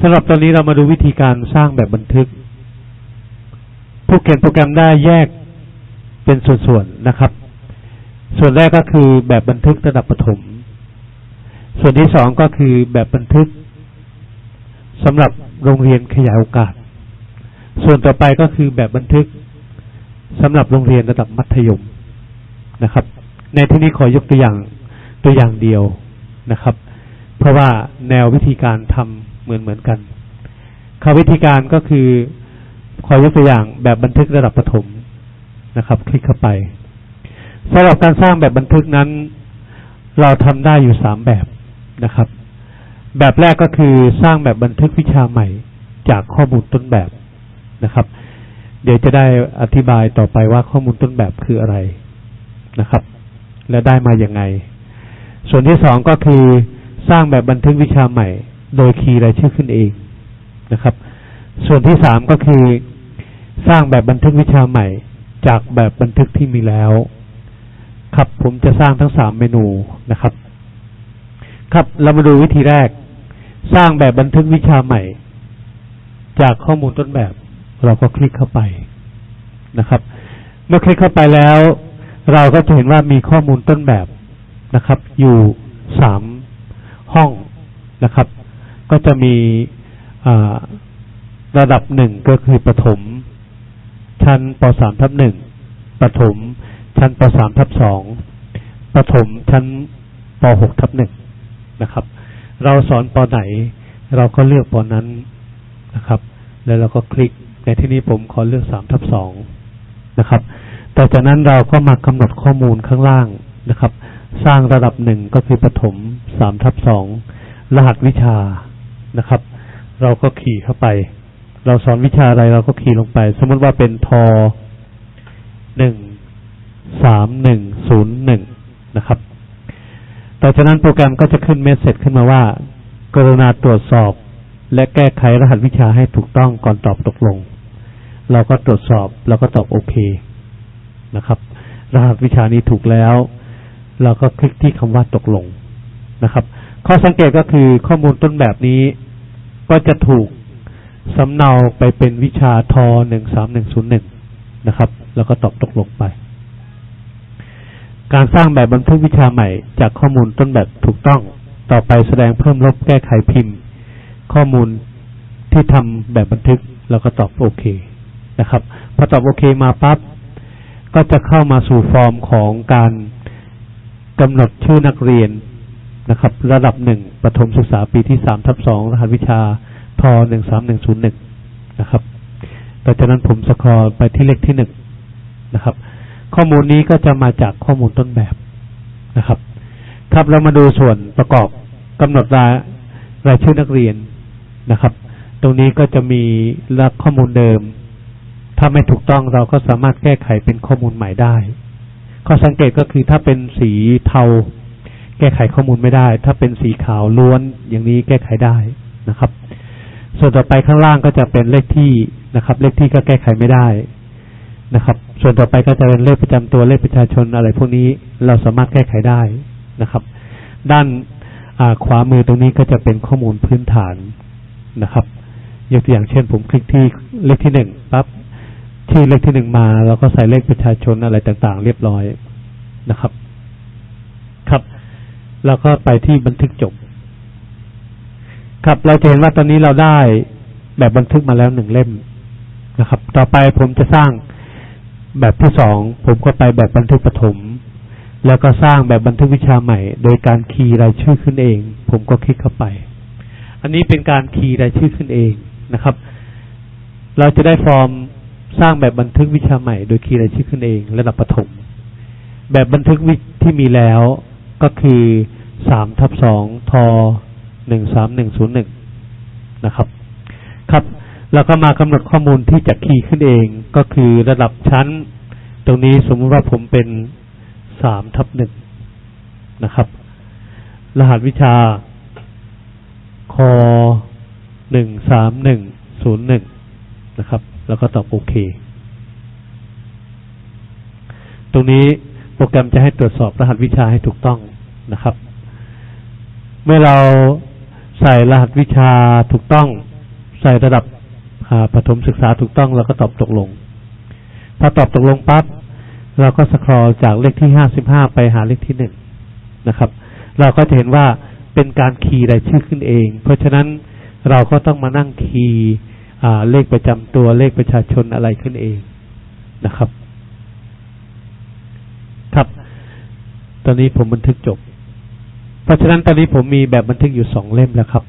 สำหรับตอนนี้เรามาดูวิธีการสร้างแบบบันทึก ผู้เขียนโปรแกรมได้แยกเป็นส่วนๆนะครับ ส่วนแรกก็คือแบบบันทึกระดับประถม ส่วนที่สองก็คือแบบบันทึกสำหรับโรงเรียนขยายโอกาส ส่วนต่อไปก็คือแบบบันทึกสำหรับโรงเรียนระดับมัธยมนะครับ ในที่นี้ขอยกตัวอย่างตัวอย่างเดียวนะครับ เพราะว่าแนววิธีการทำ เหมือนเหมือนกันคำวิธีการก็คือขอยกตัวอย่างแบบบันทึกระดับประถมนะครับ คลิกเข้าไปสำหรับการสร้างแบบบันทึกนั้น เราทำได้อยู่สามแบบนะครับ แบบแรกก็คือสร้างแบบบันทึกวิชาใหม่จากข้อมูลต้นแบบนะครับ เดี๋ยวจะได้อธิบายต่อไปว่าข้อมูลต้นแบบคืออะไรนะครับ และได้มาอย่างไง ส่วนที่สองก็คือสร้างแบบบันทึกวิชาใหม่ โดยคีย์รายชื่อขึ้นเองนะครับ ส่วนที่สามก็คือสร้างแบบบันทึกวิชาใหม่ จากแบบบันทึกที่มีแล้ว ครับผมจะสร้างทั้งสามเมนูนะครับ ครับเรามาดูวิธีแรก สร้างแบบบันทึกวิชาใหม่ จากข้อมูลต้นแบบ เราก็คลิกเข้าไปนะครับ เมื่อคลิกเข้าไปแล้ว เราก็จะเห็นว่ามีข้อมูลต้นแบบนะครับ อยู่สามห้องนะครับ ก็จะมีระดับหนึ่งก็คือประถม ชั้นปสามทับหนึ่งประถม ชั้นปสามทับสองประถมชั้นปหกทับหนึ่งนะครับ เราสอนปไหน เราก็เลือกปนั้นนะครับ แล้วเราก็คลิกในที่นี้ผมขอเลือกสามทับสองนะครับต่อจากนั้นเราก็มากำหนดข้อมูลข้างล่างนะครับ สร้างระดับหนึ่งก็คือปฐมสามทับสองรหัสวิชา นะครับ เราก็ขี่เข้าไป เราสอนวิชาอะไรเราก็ขี่ลงไป สมมติว่าเป็นทอหนึ่งสามหนึ่งศูนย์หนึ่งนะครับ ต่อจากนั้นโปรแกรมก็จะขึ้นเมสเซจขึ้นมาว่า กรุณาตรวจสอบ และแก้ไขรหัสวิชาให้ถูกต้องก่อนตอบตกลง เราก็ตรวจสอบเราก็ตอบโอเคนะครับ รหัสวิชานี้ถูกแล้ว เราก็คลิกที่คำว่าตกลงนะครับ ข้อสังเกตก็คือข้อมูลต้นแบบนี้ ก็จะถูกสำเนาไปเป็นวิชาทหนึ่งสามหนึ่งศูนย์หนึ่งนะครับ แล้วก็ตอบตกลงไป การสร้างแบบบันทึกวิชาใหม่ จากข้อมูลต้นแบบถูกต้อง ต่อไปแสดงเพิ่มลบแก้ไขพิมพ์ ข้อมูลที่ทำแบบบันทึกแล้วก็ตอบโอเคนะครับพอตอบโอเคมาปั๊บก็จะเข้ามาสู่ฟอร์มของการกำหนดชื่อนักเรียน นะครับ ระดับหนึ่งประถมศึกษาปีที่สามทับสองรหัสวิชาทหนึ่งสามหนึ่งศูนย์หนึ่งนะครับต่อจากนั้นผมสครอไปที่เลขที่หนึ่งนะครับ ข้อมูลนี้ก็จะมาจากข้อมูลต้นแบบนะครับ ครับเรามาดูส่วนประกอบกำหนดรายรายชื่อนักเรียนนะครับ ตรงนี้ก็จะมีรักข้อมูลเดิม ถ้าไม่ถูกต้องเราก็สามารถแก้ไขเป็นข้อมูลใหม่ได้ ข้อสังเกตก็คือถ้าเป็นสีเทา แก้ไขข้อมูลไม่ได้ ถ้าเป็นสีขาวล้วนอย่างนี้แก้ไขได้นะครับ ส่วนต่อไปข้างล่างก็จะเป็นเลขที่นะครับ เลขที่ก็แก้ไขไม่ได้นะครับ ส่วนต่อไปก็จะเป็นเลขประจำตัวเลขประชาชนอะไรพวกนี้เราสามารถแก้ไขได้นะครับ ด้านขวามือตรงนี้ก็จะเป็นข้อมูลพื้นฐานนะครับ ยกตัวอย่างเช่น ผมคลิกที่เลขที่หนึ่งปั๊บชื่เลขที่หนึ่งมาเราก็ใส่เลขประชาชนอะไรต่างๆ เรียบร้อยนะครับ เราก็ไปที่บันทึกจบ ครับเราจะเห็นว่าตอนนี้เราได้แบบบันทึกมาแล้วหนึ่งเล่มนะครับ ต่อไปผมจะสร้างแบบที่สองผมก็ไปแบบบันทึกปฐมแล้วก็สร้างแบบบันทึกวิชาใหม่ โดยการคีย์รายชื่อขึ้นเอง ผมก็คลิกเข้าไป อันนี้เป็นการคีย์รายชื่อขึ้นเองนะครับ เราจะได้ฟอร์มสร้างแบบบันทึกวิชาใหม่ โดยคีย์รายชื่อขึ้นเอง ระดับประถมแบบบันทึกวิที่มีแล้ว ก็คือสามทับสองทหนึ่งสามหนึ่งศูนย์หนึ่งนะครับ ครับเราก็มากำหนดข้อมูลที่จะคีย์ขึ้นเองก็คือระดับชั้น ตรงนี้สมมติว่าผมเป็นสามทับหนึ่งนะครับ รหัสวิชาคหนึ่งสามหนึ่งศูนย์หนึ่งนะครับ แล้วก็ตอบโอเค ตรงนี้ โปรแกรมจะให้ตรวจสอบรหัสวิชาให้ถูกต้องนะครับ เมื่อเราใส่รหัสวิชาถูกต้อง ใส่ระดับประถมศึกษาถูกต้องเราก็ตอบตกลง พอตอบตกลงปั๊บเราก็สครอลจากเลขที่ห้าสิบห้าไปหาเลขที่หนึ่งนะครับ เราก็จะเห็นว่าเป็นการคีย์รายชื่อขึ้นเอง เพราะฉะนั้นเราก็ต้องมานั่งคีย์อ่าเลขประจำตัวเลขประชาชนอะไรขึ้นเองนะครับ ต อนนี้ผมบันทึกจบ เพราะฉะนั้นตอนนี้ผมมีแบบบันทึกอยู่สองเล่มแล้วครับ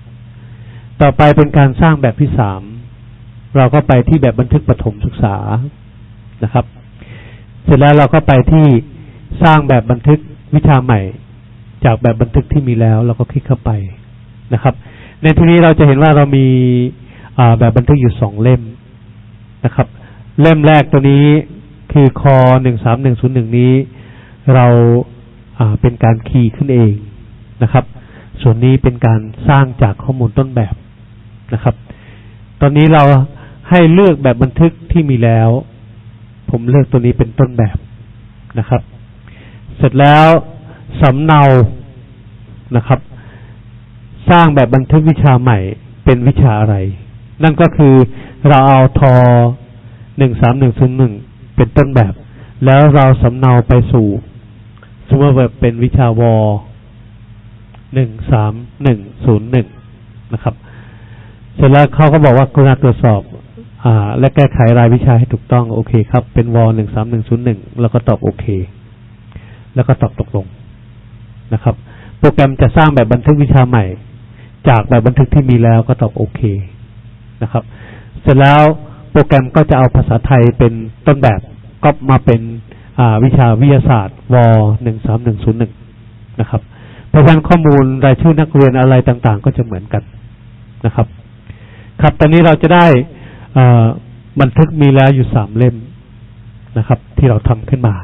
ต่อไปเป็นการสร้างแบบที่สาม เราก็ไปที่แบบบันทึกปฐมศึกษานะครับ เสร็จแล้วเราก็ไปที่สร้างแบบบันทึกวิชาใหม่ จากแบบบันทึกที่มีแล้ว เราก็คลิกเข้าไปนะครับ ในที่นี้เราจะเห็นว่าเรามีแบบบันทึกอยู่สองเล่มนะครับ เล่มแรกตัวนี้คือคอหนึ่งสามหนึ่งศูนย์หนึ่งนี้ เรา เป็นการคีย์ขึ้นเองนะครับ ส่วนนี้เป็นการสร้างจากข้อมูลต้นแบบนะครับ ตอนนี้เราให้เลือกแบบบันทึกที่มีแล้ว ผมเลือกตัวนี้เป็นต้นแบบนะครับ เสร็จแล้วสำเนานะครับ สร้างแบบบันทึกวิชาใหม่เป็นวิชาอะไร นั่นก็คือเราเอาทอหนึ่งสามหนึ่งศูนย์หนึ่งเป็นต้นแบบ แล้วเราสำเนาไปสู่ สมมติว่าเป็นวิชาวหนึ่งสามหนึ่งศูนย์หนึ่งนะครับ เสร็จแล้วเขาก็บอกว่ากรุณาตรวจสอบ อ่า และแก้ไขรายวิชาให้ถูกต้องโอเคครับ เป็นวหนึ่งสามหนึ่งศูนย์หนึ่งแล้วก็ตอบโอเค แล้วก็ตอบตกลงนะครับ โปรแกรมจะสร้างแบบบันทึกวิชาใหม่ จากแบบบันทึกที่มีแล้วก็ตอบโอเคนะครับ เสร็จแล้วโปรแกรมก็จะเอาภาษาไทยเป็นต้นแบบก็มาเป็น วิชาวิทยาศาสตร์วหนึ่งสามหนึ่งศูนย์หนึ่งนะครับเพราะฉะนั้นข้อมูลรายชื่อนักเรียนอะไรต่างๆ ก็จะเหมือนกันนะครับ ครับตอนนี้เราจะได้บันทึกมีแล้วอยู่สามเล่มนะครับ ที่เราทำขึ้นมา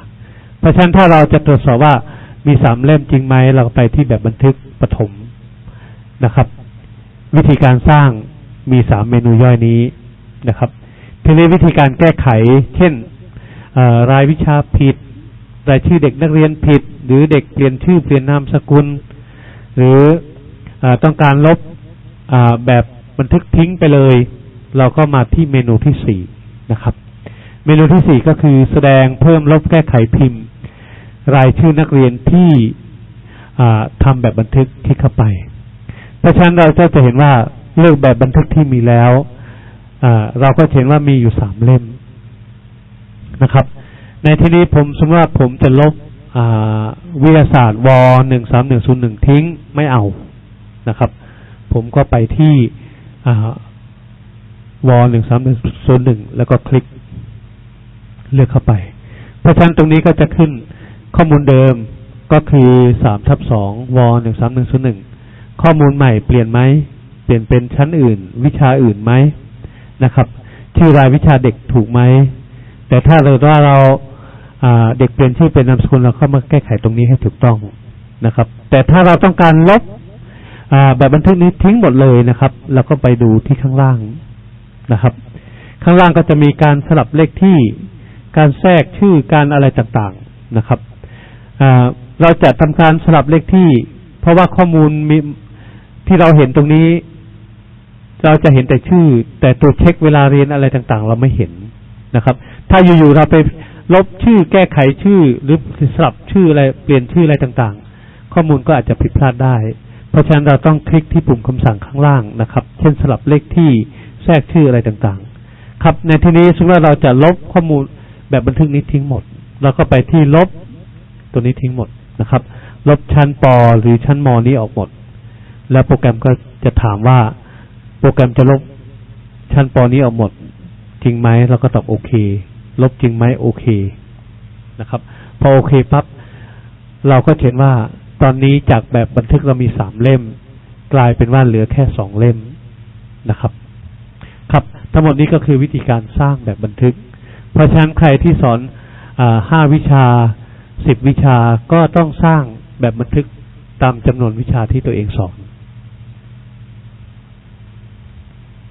เพราะฉะนั้นถ้าเราจะตรวจสอบว่ามีสามเล่มจริงไหมเราไปที่แบบบันทึกปฐมนะครับ วิธีการสร้างมีสามเมนูย่อยนี้นะครับทีนี้วิธีการแก้ไข เช่น รายวิชาผิด รายชื่อเด็กนักเรียนผิด หรือเด็กเปลี่ยนชื่อเปลี่ยนนามสกุล หรืออต้องการลบแบบบันทึกทิ้งไปเลย เราก็มาที่เมนูที่สี่นะครับ เมนูที่สี่ก็คือแสดงเพิ่มลบแก้ไขพิมพ์ รายชื่อนักเรียนที่ทำแบบบันทึกคลิกเข้าไป เพราะฉะนั้นเราจะจะเห็นว่าเลือกแบบบันทึกที่มีแล้วเราก็เห็นว่ามีอยู่สามเล่ม นะครับ ในที่นี้ผมสมมติว่าผมจะลบวิทยาศาสตร์วหนึ่งสามหนึ่งศูนย์หนึ่งทิ้งไม่เอานะครับ ผมก็ไปที่วหนึ่งสามหนึ่งศูนย์หนึ่งแล้วก็คลิกเลือกเข้าไป เพราะฉะนั้นตรงนี้ก็จะขึ้นข้อมูลเดิมก็คือสามทับสองวหนึ่งสามหนึ่งศูนย์หนึ่งข้อมูลใหม่เปลี่ยนไหมเปลี่ยนเป็นชั้นอื่น วิชาอื่นไหมนะครับ ชื่อรายวิชาเด็กถูกไหม แต่ถ้าเราว่าเราเด็กเปลี่ยนชื่อเป็นนามสกุลเราเข้ามาแก้ไขตรงนี้ให้ถูกต้องนะครับ แต่ถ้าเราต้องการลบแบบบันทึกนี้ทิ้งหมดเลยนะครับเราก็ไปดูที่ข้างล่างนะครับ ข้างล่างก็จะมีการสลับเลขที่การแทรกชื่อการอะไรต่างๆนะครับเราจะทำการสลับเลขที่ เพราะว่าข้อมูลมีที่เราเห็นตรงนี้ เราจะเห็นแต่ชื่อ แต่ตัวเช็คเวลาเรียนอะไรต่างๆ เราไม่เห็นนะครับ ถ้าอยู่ๆเราไปลบชื่อแก้ไขชื่อหรือสลับชื่ออะไรเปลี่ยนชื่ออะไรต่างๆ ข้อมูลก็อาจจะผิดพลาดได้ เพราะฉะนั้นเราต้องคลิกที่ปุ่มคำสั่งข้างล่างนะครับ เช่นสลับเลขที่แทรกชื่ออะไรต่างๆ ครับในที่นี้สมมติว่าเราจะลบข้อมูลแบบบันทึกนี้ทิ้งหมดเราก็ไปที่ลบตัวนี้ทิ้งหมดนะครับ ลบชั้นปอหรือชั้นมอนี้ออกหมด แล้วโปรแกรมก็จะถามว่าโปรแกรมจะลบชั้นปอนี้ออกหมด จริงไหมเราก็ตอบโอเค ลบจริงไหมโอเคนะครับ พอโอเคปั๊บเราก็เห็นว่าตอนนี้จากแบบบันทึกเรามีสามเล่ม กลายเป็นว่าเหลือแค่สองเล่มนะครับ ครับ ทั้งหมดนี้ก็คือวิธีการสร้างแบบบันทึก เพราะฉะนั้นใครที่สอนห้าวิชาสิบวิชาก็ต้องสร้างแบบบันทึกตามจำนวนวิชาที่ตัวเองสอน